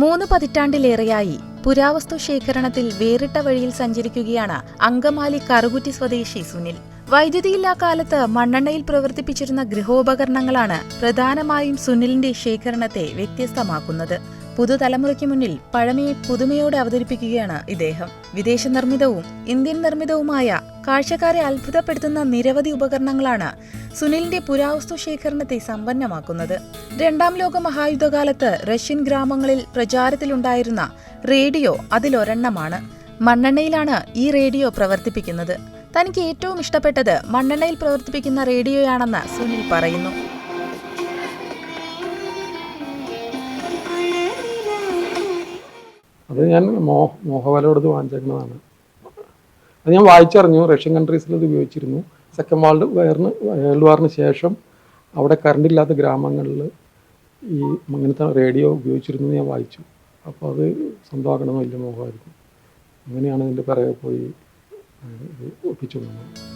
മൂന്ന് പതിറ്റാണ്ടിലേറെയായി പുരാവസ്തു ശേഖരണത്തിൽ വേറിട്ട വഴിയിൽ സഞ്ചരിക്കുകയാണ് അങ്കമാലി കറുകുറ്റി സ്വദേശി സുനിൽ. വൈദ്യുതിയില്ലാ കാലത്ത് മണ്ണെണ്ണയിൽ പ്രവർത്തിപ്പിച്ചിരുന്ന ഗൃഹോപകരണങ്ങളാണ് പ്രധാനമായും സുനിലിന്റെ ശേഖരണത്തെ വ്യത്യസ്തമാക്കുന്നത്. പുതുതലമുറയ്ക്ക് മുന്നിൽ പഴമയെ പുതുമയോടെ അവതരിപ്പിക്കുകയാണ് ഇദ്ദേഹം. വിദേശ നിർമ്മിതവും ഇന്ത്യൻ നിർമ്മിതവുമായ കാഴ്ചക്കാരെ അത്ഭുതപ്പെടുത്തുന്ന നിരവധി ഉപകരണങ്ങളാണ് സുനിലിന്റെ പുരാവസ്തു ശേഖരണത്തെ സമ്പന്നമാക്കുന്നത്. രണ്ടാം ലോക മഹായുദ്ധകാലത്ത് റഷ്യൻ ഗ്രാമങ്ങളിൽ പ്രചാരത്തിലുണ്ടായിരുന്ന റേഡിയോ അതിലൊരെണ്ണമാണ്. മണ്ണെണ്ണയിലാണ് ഈ റേഡിയോ പ്രവർത്തിപ്പിക്കുന്നത്. തനിക്ക് ഏറ്റവും ഇഷ്ടപ്പെട്ടത് മണ്ണെണ്ണയിൽ പ്രവർത്തിപ്പിക്കുന്ന റേഡിയോയാണെന്ന് സുനിൽ പറയുന്നു. അത് ഞാൻ മോ കൊടുത്ത് വാങ്ങിച്ചേക്കുന്നതാണ്. അത് ഞാൻ വായിച്ചറിഞ്ഞു. റഷ്യൻ കൺട്രീസിൽ ഇത് ഉപയോഗിച്ചിരുന്നു. സെക്കൻഡ് വേൾഡ് വയറിന് വേൾഡ് വാറിന് ശേഷം അവിടെ കറണ്ട് ഇല്ലാത്ത ഗ്രാമങ്ങളിൽ ഈ അങ്ങനത്തെ റേഡിയോ ഉപയോഗിച്ചിരുന്നു ഞാൻ വായിച്ചു. അപ്പോൾ അത് സ്വന്തമാക്കണം വലിയ മോഹമായിരുന്നു. അങ്ങനെയാണ് ഇതിന്റെ പിറകെ പോയി ഏഹ്, ഒപ്പിച്ചു കൊണ്ടുവന്നത്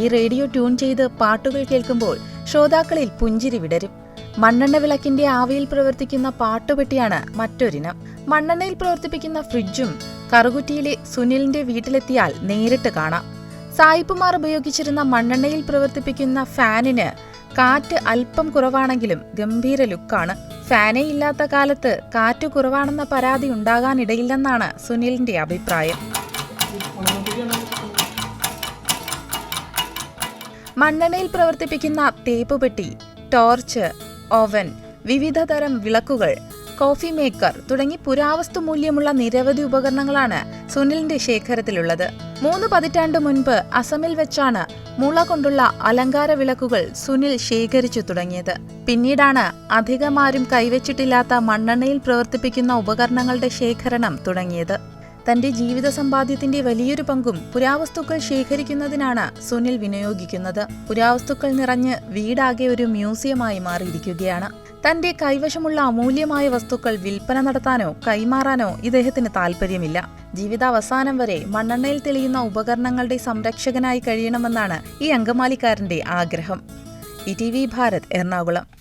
ഈ റേഡിയോ ട്യൂൺ ചെയ്ത് പാട്ടുകൾ കേൾക്കുമ്പോൾ ശ്രോതാക്കളിൽ പുഞ്ചിരി വിടരും. മണ്ണെണ്ണ വിളക്കിന്റെ ആവിയിൽ പ്രവർത്തിക്കുന്ന പാട്ടുപെട്ടിയാണ് മറ്റൊരിനം. മണ്ണെണ്ണയിൽ പ്രവർത്തിപ്പിക്കുന്ന ഫ്രിഡ്ജും കറുകുറ്റിയിലെ സുനിലിന്റെ വീട്ടിലെത്തിയാൽ നേരിട്ട് കാണാം. സായിപ്പുമാർ ഉപയോഗിച്ചിരുന്ന മണ്ണെണ്ണയിൽ പ്രവർത്തിപ്പിക്കുന്ന ഫാനിന് കാറ്റ് അല്പം കുറവാണെങ്കിലും ഗംഭീര ലുക്കാണ്. ഫാനേ ഇല്ലാത്ത കാലത്ത് കാറ്റ് കുറവാണെന്ന പരാതി ഉണ്ടാകാനിടയില്ലെന്നാണ് സുനിലിന്റെ അഭിപ്രായം. മണ്ണെണ്ണയിൽ പ്രവർത്തിപ്പിക്കുന്ന തേപ്പുപെട്ടി ടോർച്ച് ഓവൻ വിവിധതരം വിളക്കുകൾ കോഫി മേക്കർ തുടങ്ങി പുരാവസ്തു മൂല്യമുള്ള നിരവധി ഉപകരണങ്ങളാണ് സുനിലിന്റെ ശേഖരത്തിലുള്ളത്. മൂന്ന് പതിറ്റാണ്ട് മുൻപ് അസമിൽ വെച്ചാണ് മുള കൊണ്ടുള്ള അലങ്കാര വിളക്കുകൾ സുനിൽ ശേഖരിച്ചു തുടങ്ങിയത്. പിന്നീടാണ് അധികമാരും കൈവച്ചിട്ടില്ലാത്ത മണ്ണെണ്ണയിൽ പ്രവർത്തിപ്പിക്കുന്ന ഉപകരണങ്ങളുടെ ശേഖരണം തുടങ്ങിയത്. തന്റെ ജീവിത സമ്പാദ്യത്തിന്റെ വലിയൊരു പങ്കും പുരാവസ്തുക്കൾ ശേഖരിക്കുന്നതിനാണ് സുനിൽ വിനിയോഗിക്കുന്നത്. പുരാവസ്തുക്കൾ നിറഞ്ഞ് വീടാകെ ഒരു മ്യൂസിയമായി മാറിയിരിക്കുകയാണ്. തന്റെ കൈവശമുള്ള അമൂല്യമായ വസ്തുക്കൾ വിൽപ്പന നടത്താനോ കൈമാറാനോ ഇദ്ദേഹത്തിന് താല്പര്യമില്ല ജീവിതാവസാനം വരെ മണ്ണെണ്ണയിൽ തെളിയുന്ന ഉപകരണങ്ങളുടെ സംരക്ഷകനായി കഴിയണമെന്നാണ് ഈ അങ്കമാലിക്കാരന്റെ ആഗ്രഹം. E T V Bharat Ernakulam.